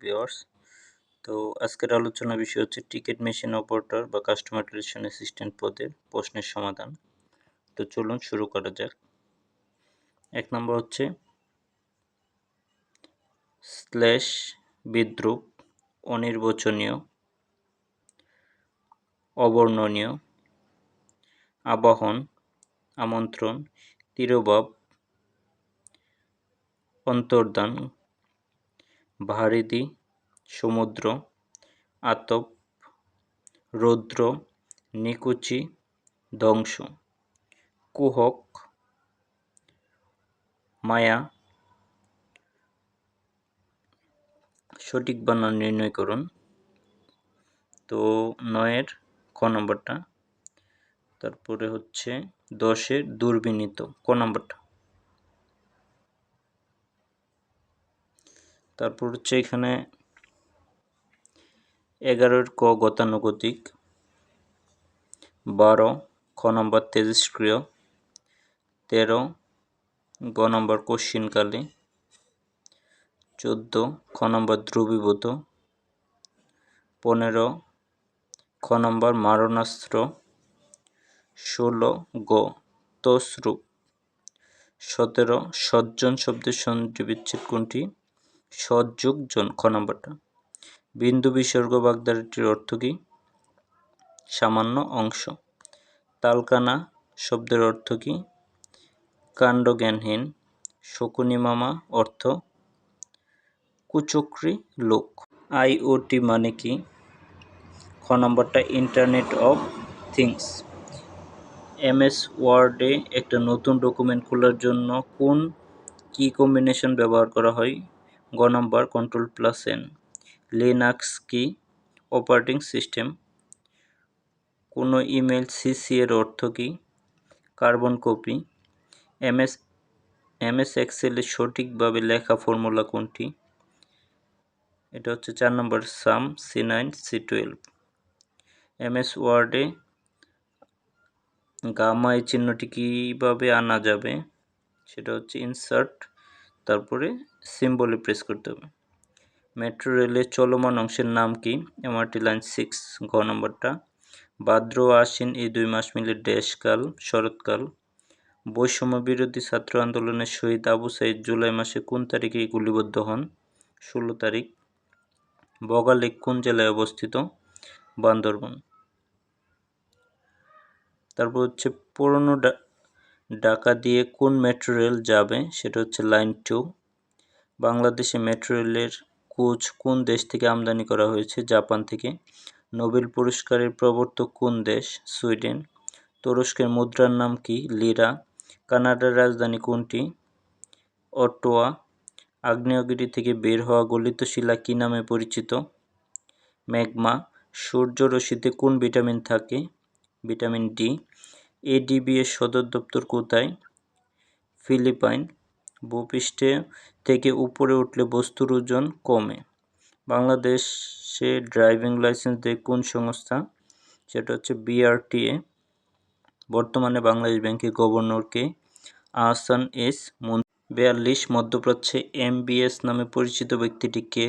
Viewers তো আজকের আলোচনা বিষয় হচ্ছে টিকিট মেশিন অপারেটর বা কাস্টমার রিলেশন অ্যাসিস্ট্যান্ট পদের প্রশ্নের সমাধান। তো চলুন শুরু করা যাক। এক নম্বর হচ্ছে স্ল্যাশ বিদ্রুপ, অনির্বচনীয়, অবর্ণনীয়, আবাহন, আমন্ত্রণ, তিরোভাব, অন্তর্দান ভারিদি সমুদ্র, আতপ, রৌদ্র, নিকুচি, ধ্বংস। কুহক, মায়া। সঠিক বানান নির্ণয় করুন। তো নয়ের ক নম্বরটা, তারপরে হচ্ছে দশের দুর্বিনীত। ক নম্বরটা? তারপর হচ্ছে এখানে এগারোর ক গতানুগতিক, বারো খ নম্বর তেজস্ক্রিয় তেরো গ নম্বর কশ্চিনকালে, চোদ্দ খ নম্বর ধ্রুবীভূত পনেরো খ নম্বর মারণাস্ত্র, ষোলো গ তসরূপ, সতেরো সজ্জন শব্দের সন্ধি বিচ্ছেদ কোনটি? সযোগ খ নম্বরটা। বিন্দু বিসর্গ বাগদারিটির অর্থ কী? সামান্য অংশ। তালকানা শব্দের অর্থ কী? কাণ্ডজ্ঞানহীন। শকুনি মামা অর্থ? কুচক্রি লোক। আইওটি মানে কি? খ নম্বরটা, ইন্টারনেট অফ থিংস। এমএস ওয়ার্ডে একটা নতুন ডকুমেন্ট খোলার জন্য কোন কি কম্বিনেশন ব্যবহার করা হয়? গ number control plus N. Linux কি? Operating system. কোনো ইমেল সিসি এর অর্থ কী? Carbon copy. এমএস এমএস এক্সেলে সঠিকভাবে লেখা ফর্মুলা কোনটি? এটা হচ্ছে চার number sum, C nine, C twelve. MS ওয়ার্ডে গামা এই চিহ্নটি কীভাবে আনা যাবে? সেটা হচ্ছে ইনসার্ট তারপরে সিম্বলে প্রেস করতে হবে। মেট্রো রেলের চলমান অংশের নাম কি? এমআরটি লাইন সিক্স ঘ নম্বরটা। ভাদ্র, আশ্বিন, এই দুই মাস মিলে ড্যাশকাল শরৎকাল বৈষম্য বিরোধী ছাত্র আন্দোলনের শহীদ আবু সাইদ জুলাই মাসে কোন তারিখে গুলিবদ্ধ হন? ষোলো তারিখ। বগালেক কোন জেলায় অবস্থিত? বান্দরবন। তারপর হচ্ছে পুরনো ডাকা দিয়ে কোন মেট্রো রেল যাবে সেটা হচ্ছে লাইন টু বাংলাদেশে মেট্রো রেলের কোচ কোন দেশ থেকে আমদানি করা হয়েছে? জাপান থেকে। নোবেল পুরস্কারের প্রবর্তক কোন দেশ? সুইডেন। তুরস্কের মুদ্রার নাম কি? লিরা। কানাডার রাজধানী কোনটি? অটোয়া। আগ্নেয়গিরি থেকে বের হওয়া গলিত শিলা কী নামে পরিচিত? ম্যাগমা। সূর্যরশ্মিতে কোন ভিটামিন থাকে? Vitamin D. এডিবি এর সদর দপ্তর কোথায়? ফিলিপাইন। ভূপৃষ্ঠে থেকে উপরে উঠলে বস্তুর ওজন কমে। বাংলাদেশে ড্রাইভিং লাইসেন্স দেয় কোন সংস্থা? সেটা হচ্ছে বিআরটিএ বর্তমানে বাংলাদেশ ব্যাংকের গভর্নরকে আহসান এস মন বিয়াল্লিশ। মধ্যপ্রাচ্যে এমবিএস নামে পরিচিত ব্যক্তিটি কে?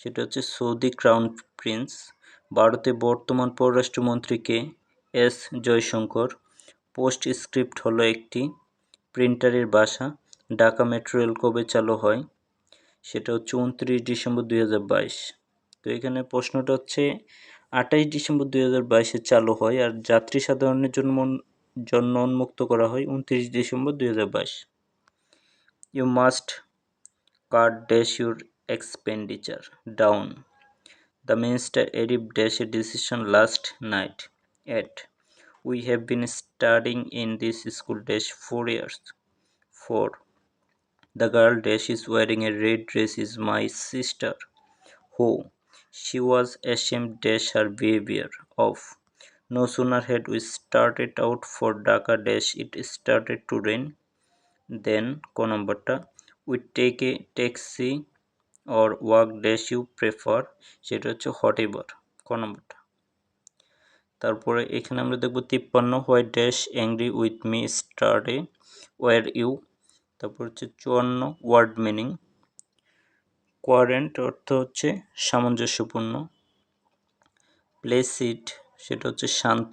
সেটা হচ্ছে সৌদি ক্রাউন প্রিন্স। ভারতে বর্তমান পররাষ্ট্রমন্ত্রীকে এস জয়শঙ্কর। পোস্ট স্ক্রিপ্ট হলো একটি প্রিন্টারের বাসা। ঢাকা মেট্রো রেল কবে চালু হয়? সেটা হচ্ছে উনত্রিশ ডিসেম্বর দুই হাজার বাইশ। তো এখানে প্রশ্নটা হচ্ছে, আঠাইশ ডিসেম্বর দুই চালু হয় আর যাত্রী সাধারণের জন্য জন্য উন্মুক্ত করা হয় উনত্রিশ ডিসেম্বর দুই হাজার বাইশ। You must cut dash your expenditure down the minister arrive dash a decision last night at we have been studying in this school dash four years four The girl dash is wearing a red dress is my sister. Who? She was ashamed dash her behavior of. No sooner had we started out for Dhaka dash it started to rain. Then ko numberটা we take a taxi or walk dash you prefer সেটা হচ্ছে hot ever ক নম্বরটা তারপরে এখানে আমরা দেখব তিপ্পান্ন white dash angry with me স্টার্টে were you তারপর হচ্ছে চুয়ান্ন ওয়ার্ড মিনিং কোয়ারেন্ট অর্থ হচ্ছে সামঞ্জস্যপূর্ণ প্লেসিড সেটা হচ্ছে শান্ত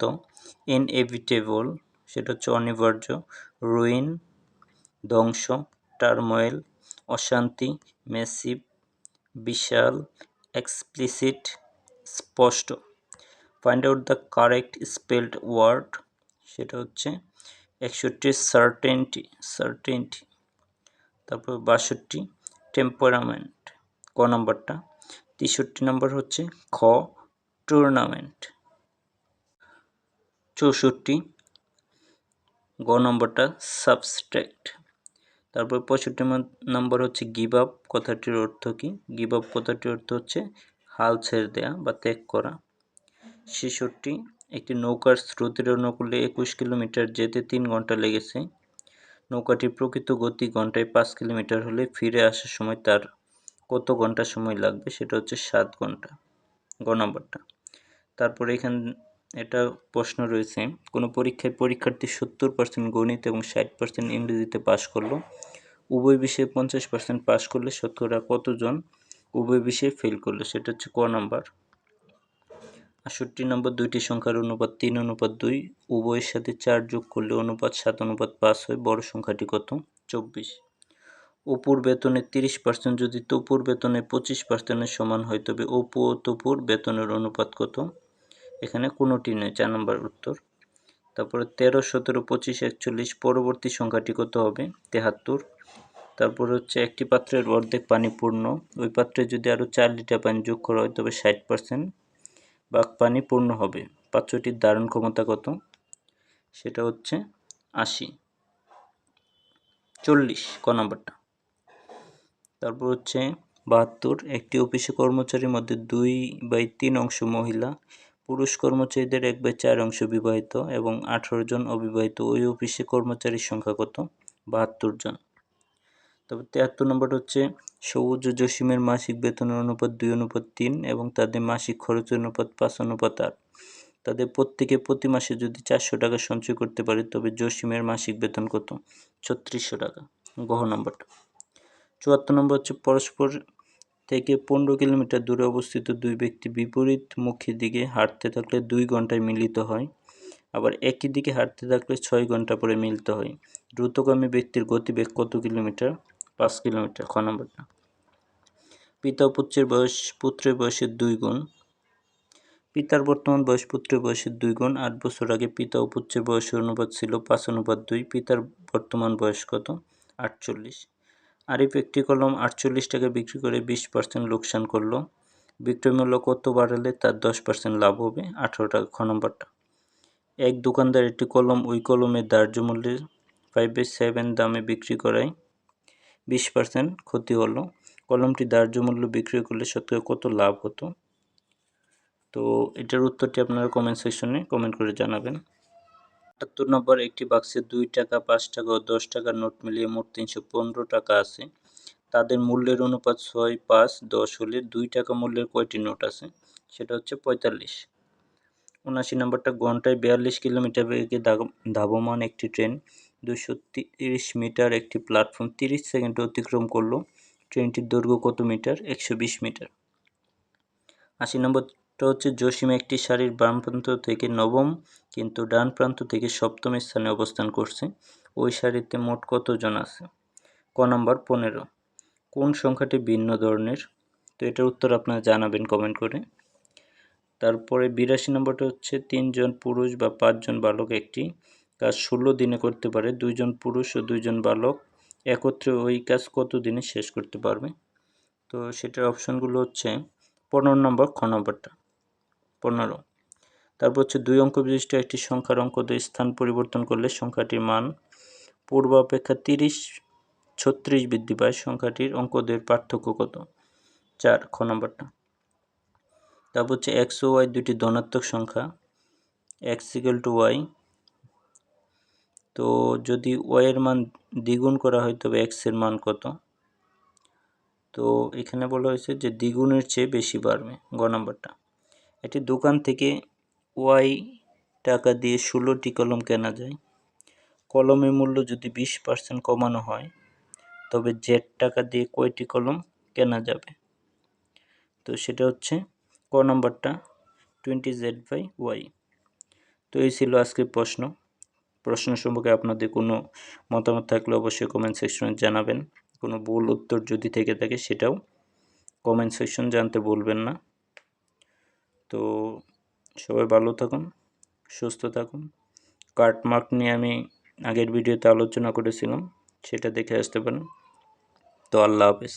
ইনএভিটেবল সেটা হচ্ছে অনিবার্য রুইন ধ্বংস টার্মোয়েল অশান্তি মেসিভ বিশাল এক্সপ্লিসিট স্পষ্ট। Find out the correct spelled word, সেটা হচ্ছে একষট্টি সার্টেনটি সার্টেনটি তারপর বাষট্টি টেম্পারামেন্ট ক নম্বরটা, তেষট্টি নম্বর হচ্ছে খ টুর্নামেন্ট চৌষট্টি, গ নম্বরটা সাবস্ট্রাক্ট তারপর পঁয়ষট্টি নম্বর হচ্ছে গিভ আপ কথাটির অর্থ কি? গিভ আপ কথাটির অর্থ হচ্ছে হাল ছেড়ে দেয়া বা ত্যাগ করা। ছেষট্টি, একটি নৌকার স্রোতের অনুকূলে একুশ কিলোমিটার যেতে তিন ঘণ্টা লেগেছে। নৌকাটির প্রকৃত গতি ঘন্টায় পাঁচ কিলোমিটার হলে ফিরে আসার সময় তার কত ঘণ্টা সময় লাগবে সেটা হচ্ছে সাত ঘণ্টা গ নম্বরটা। তারপরে এখান, এটা প্রশ্ন রয়েছে, কোনো পরীক্ষায় পরীক্ষার্থী সত্তর পার্সেন্ট গণিত এবং ষাট পার্সেন্ট ইংরেজিতে পাশ করল। উভয় বিষয়ে পঞ্চাশ পার্সেন্ট পাশ করলে শতকরা কতজন উভয় বিষয়ে ফেল করল সেটা হচ্ছে ক নাম্বার। আটষট্টি নম্বর দুইটি সংখ্যার অনুপাত তিন, অনুপাত দুই, উভয়ের সাথে চার যোগ করলে অনুপাত সাত, অনুপাত পাঁচ হয়, বড় সংখ্যাটি কত? চব্বিশ। অপুর বেতনের তিরিশ পার্সেন্ট যদি তপুর বেতনের পঁচিশ পার্সেন্টের সমান হয়, তবে অপু ও তপুর বেতনের অনুপাত কত? এখানে কোনোটি নেই চার নম্বর উত্তর। তারপরে তেরো, সতেরো, পঁচিশ, একচল্লিশ, পরবর্তী সংখ্যাটি কত হবে? তেহাত্তর। তারপর হচ্ছে একটি পাত্রের অর্ধেক পানি পূর্ণ। ওই পাত্রে যদি আরও চার লিটার পানি যোগ করা হয়, তবে ষাট পার্সেন্ট। বাঘ পানি পূর্ণ হবে। পাত্রটির ধারণ ক্ষমতা কত? সেটা হচ্ছে আশি। চল্লিশ, ক নম্বরটা। তারপর হচ্ছে বাহাত্তর, একটি অফিসে কর্মচারীর মধ্যে দুই বাই তিন অংশ মহিলা, পুরুষ কর্মচারীদের এক বাই চার অংশ বিবাহিত এবং আঠারো জন অবিবাহিত। ওই অফিসে কর্মচারীর সংখ্যা কত? বাহাত্তর জন। তবে তেহাত্তর নম্বর হচ্ছে সবুজ ও জসিমের মাসিক বেতনের অনুপাত দুই, অনুপাত তিন এবং তাদের মাসিক খরচের অনুপাত পাঁচ, অনুপাত আট। তাদের প্রত্যেকে প্রতি মাসে যদি চারশো টাকা সঞ্চয় করতে পারে, তবে জসিমের মাসিক বেতন কত? ছত্রিশশো টাকা। গহ নম্বরটা। চুয়াত্তর নম্বর হচ্ছে পরস্পর থেকে পনেরো কিলোমিটার দূরে অবস্থিত দুই ব্যক্তি বিপরীত মুখী দিকে হাঁটতে থাকলে দুই ঘন্টায় মিলিত হয়। আবার একই দিকে হাঁটতে থাকলে ছয় ঘণ্টা পরে মিলিত হয়। দ্রুতগামী ব্যক্তির গতিবেগ কত কিলোমিটার? পাঁচ কিলোমিটার, খ নম্বরটা পিতা পুত্রের বয়স, পুত্রের বয়সের দুই গুণ। পিতার বর্তমান বয়স, পুত্রের বয়সের দুই গুণ। আট বছর আগে পিতা ও পুত্রের বয়সের অনুপাত ছিল পাঁচ, অনুপাত দুই। পিতার বর্তমান বয়স কত? আটচল্লিশ। আরিফ একটি কলম আটচল্লিশ টাকা বিক্রি করে বিশ পার্সেন্ট লোকসান করল। বিক্রয় মূল্য কত বাড়ালে তার দশ পার্সেন্ট লাভ হবে? আঠারো টাকা, খ নম্বরটা। এক দোকানদার একটি কলম ওই কলমের ধার্য মূল্যের ফাইভ বাই সেভেন দামে বিক্রি করায়। বিশ পার্সেন্ট ক্ষতি হলো। কলমটি ধার্য মূল্য বিক্রি করলে শতকরা কত লাভ হতো? তো এটার উত্তরটি আপনারা কমেন্ট সেকশনে কমেন্ট করে জানাবেন। আটাত্তর নম্বর একটি বাক্সে দুই টাকা, পাঁচ টাকা ও দশ টাকার নোট মিলিয়ে মোট তিনশো পনেরো টাকা আছে। তাদের মূল্যের অনুপাত ছয়, পাঁচ, দশ হলে দুই টাকা মূল্যের কয়টি নোট আছে? সেটা হচ্ছে পঁয়তাল্লিশ। উনাশি নম্বরটা ঘন্টায় বিয়াল্লিশ কিলোমিটার বেগে ধাবমান একটি ট্রেন। দুশো তিরিশ মিটার একটি প্ল্যাটফর্ম তিরিশ সেকেন্ডে অতিক্রম করল। ট্রেনটির দৈর্ঘ্য কত মিটার? একশো বিশ মিটার। আশি নম্বরটা হচ্ছে জসিম একটি শাড়ির বাম প্রান্ত থেকে নবম কিন্তু ডান প্রান্ত থেকে সপ্তম স্থানে অবস্থান করছে। ওই শাড়িতে মোট কতজন আছে? ক নম্বর পনেরো। কোন সংখ্যাটি ভিন্ন ধরনের? তো এটার উত্তর আপনারা জানাবেন কমেন্ট করে। তারপরে বিরাশি নম্বরটা হচ্ছে তিনজন পুরুষ বা পাঁচজন বালক একটি। কাজ ষোলো দিনে করতে পারে, দুইজন পুরুষ ও দুইজন বালক। একত্রে ওই কাজ কত দিনে শেষ করতে পারবে? তো সেটার অপশানগুলো হচ্ছে পনেরো নম্বর, খ নম্বরটা। পনেরো। তারপর হচ্ছে দুই অঙ্ক বিশিষ্ট একটি সংখ্যার অঙ্ক স্থান পরিবর্তন করলে সংখ্যাটির মান পূর্ব অপেক্ষা তিরিশ, ছত্রিশ বৃদ্ধি পায়। সংখ্যাটির অঙ্কদের পার্থক্য কত? চার, খ নম্বরটা। তারপর হচ্ছে এক্স ও ওয়াই দুটি ধনাত্মক সংখ্যা। এক্স ইকুয়াল টু ওয়াই তো যদি ওয়াইয়ের মান দ্বিগুণ করা হয়, তবে এক্সের মান কত? তো এখানে বলা হয়েছে যে দ্বিগুণের চেয়ে বেশি বাড়বে, গ নম্বরটা। একটি দোকান থেকে ওয়াই টাকা দিয়ে ষোলোটি কলম কেনা যায়। কলমের মূল্য যদি বিশ পার্সেন্ট কমানো হয়, তবে জেড টাকা দিয়ে কয়টি কলম কেনা যাবে? তো সেটা হচ্ছে ক নাম্বারটা টোয়েন্টি জেড বাই ওয়াই তো এই ছিল আজকের প্রশ্ন। প্রশ্ন সম্পর্কে আপনাদের কোনো মতামত থাকলে অবশ্যই কমেন্ট সেকশনে জানাবেন। কোনো ভুল উত্তর যদি থেকে থাকে সেটাও কমেন্ট সেকশন জানতে বলবেন না। তো সবাই ভালো থাকুন, সুস্থ থাকুন। কার্টমার্ক নিয়ে আমি আগের ভিডিওতে আলোচনা করেছিলাম, সেটা দেখে আসতে পারেন। তো আল্লাহ হাফেজ।